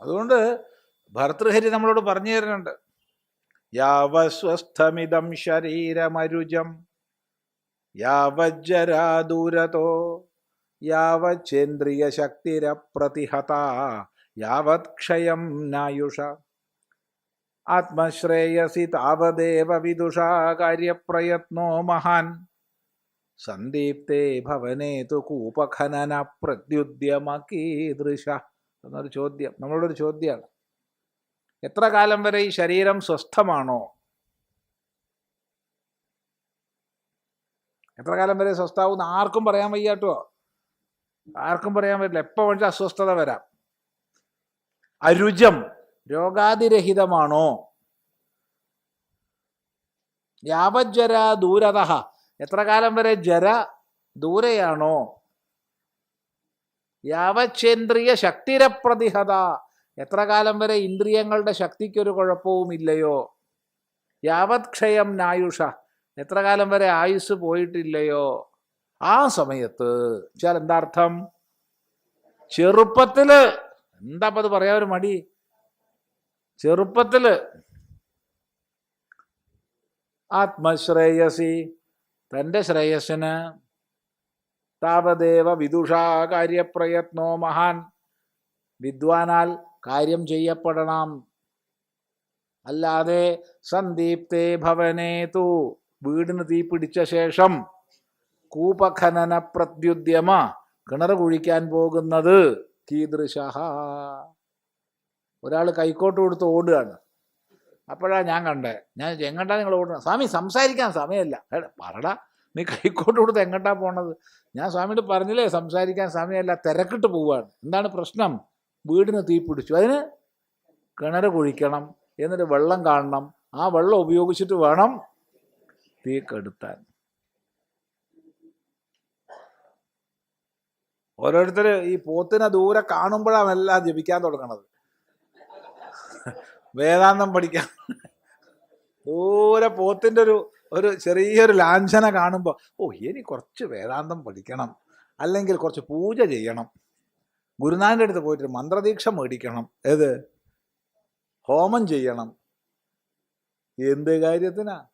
അതുകൊണ്ട് ഭർതൃഹരി നമ്മളോട് പറഞ്ഞു തരുന്നുണ്ട്. യാവസ്വസ്ഥമിതം ശരീരമരുജം യാവജ്ജരാദൂരതോ യാവച്ചേന്ദ്രിയ ശക്തിരപ്രതിഹത യാവത് ക്ഷയം നായുഷ ആത്മശ്രേയസി താവദേവ വിദുഷാ കാര്യപ്രയത്നോ മഹാൻ സന്ദീപ്തേ ഭവനേതു കൂപഖനന പ്രത്യുദ്യമകീദൃശ എന്നൊരു ചോദ്യം നമ്മളോടൊരു ചോദ്യമാണ് എത്ര കാലം വരെ ഈ ശരീരം സ്വസ്ഥമാണോ? എത്ര കാലം വരെ സ്വസ്ഥാവും ആർക്കും പറയാൻ വയ്യാട്ടോ ആർക്കും പറയാൻ പറ്റില്ല. എപ്പോൾ വേണ്ടി അസ്വസ്ഥത വരാം. അരുചം രോഗാതിരഹിതമാണോ? യാവജ്വര ദൂരത എത്ര കാലം വരെ ജര ദൂരെയാണോ? യാവച്ചേന്ദ്രിയ ശക്തിരപ്രതിഹത. എത്ര കാലം വരെ ഇന്ദ്രിയങ്ങളുടെ ശക്തിക്കൊരു കുഴപ്പവുമില്ലയോ? യാവത് ക്ഷയം നായുഷ. എത്ര കാലം വരെ ആയുസ് പോയിട്ടില്ലയോ? ആ സമയത്ത് വെച്ചാൽ എന്താ അർത്ഥം ചെറുപ്പത്തിൽ എന്താ അത് പറയാ ഒരു മടി? ചെറുപ്പത്തിൽ ആത്മശ്രേയസി തന്റെ ശ്രേയസ്സിന് താവദേവ വിദുഷാ കാര്യപ്രയത്നോ മഹാൻ. വിദ്വാനാൽ കാര്യം ചെയ്യപ്പെടണം. അല്ലാതെ സന്ദീപ്തേ ഭവനേ തു. വീടിന് തീ പിടിച്ച ശേഷം കൂപഖനന പ്രത്യുദ്യമ കിണർ കുഴിക്കാൻ പോകുന്നത് കീദൃശ. ഒരാൾ കൈക്കോട്ട് കൊടുത്ത് ഓടുകയാണ്. അപ്പോഴാണ് ഞാൻ കണ്ടേ. ഞാൻ എങ്ങോട്ടാണ് നിങ്ങൾ ഓടണം സ്വാമി സംസാരിക്കാൻ സമയമല്ല. പറടാ. നീ കൈക്കോട്ട് കൊടുത്ത് എങ്ങോട്ടാ പോണത്? ഞാൻ സ്വാമിയോട് പറഞ്ഞില്ലേ സംസാരിക്കാൻ സമയമല്ല തിരക്കിട്ട് പോവുകയാണ് എന്താണ് പ്രശ്നം? വീടിന് തീ പിടിച്ചു. അതിന് കിണർ കുഴിക്കണം എന്നിട്ട് വെള്ളം കാണണം. ആ വെള്ളം ഉപയോഗിച്ചിട്ട് വേണം തീ കെടുത്താൻ. ഓരോരുത്തർ ഈ പോത്തിനെ ദൂരെ കാണുമ്പോഴാണ് എല്ലാം ജപിക്കാൻ തുടങ്ങണത്. വേദാന്തം പഠിക്കാൻ. ദൂരെ പോത്തിന്റെ ഒരു ഒരു ചെറിയൊരു ലാഞ്ചന കാണുമ്പോൾ ഓ ഇനി കുറച്ച് വേദാന്തം പഠിക്കണം. അല്ലെങ്കിൽ കുറച്ച് പൂജ ചെയ്യണം. ഗുരുനാഥന്റെ അടുത്ത് പോയിട്ട് മന്ത്രദീക്ഷ മേടിക്കണം. ഏത്? ഹോമം ചെയ്യണം. എന്ത് കാര്യത്തിനാ?